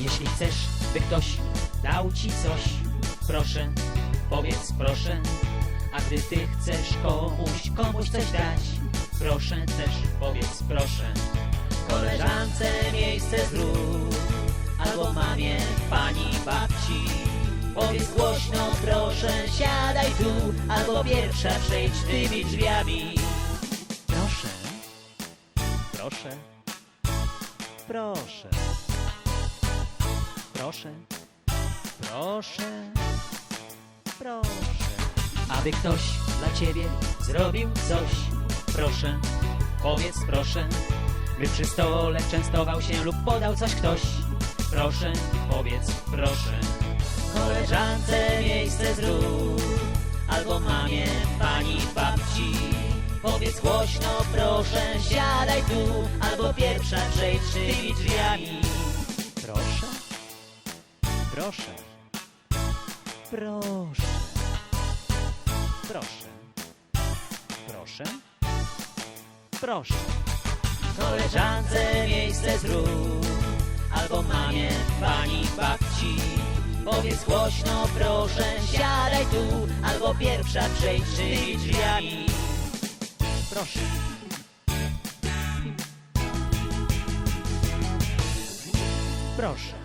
Jeśli chcesz, by ktoś dał ci coś, proszę, powiedz proszę. A gdy ty chcesz komuś, komuś coś dać, proszę też powiedz proszę. Koleżance miejsce zrób, albo mamie, pani, babci. Powiedz głośno, proszę, siadaj tu, albo pierwsza przejdź tymi drzwiami. Proszę, proszę, proszę, proszę, proszę, proszę. Aby ktoś dla ciebie zrobił coś, proszę, powiedz proszę. By przy stole częstował się lub podał coś ktoś, proszę, powiedz proszę. Koleżance miejsce zrób, albo mamie, pani, babci. Powiedz głośno, proszę, siadaj tu, albo pierwsza przejdź tymi drzwiami. Proszę, proszę, proszę, proszę, proszę. Koleżance miejsce zrób, albo mamie, pani, babci. Powiedz głośno, proszę, siadaj tu, albo pierwsza przejdź tymi drzwiami. Proszę. Proszę.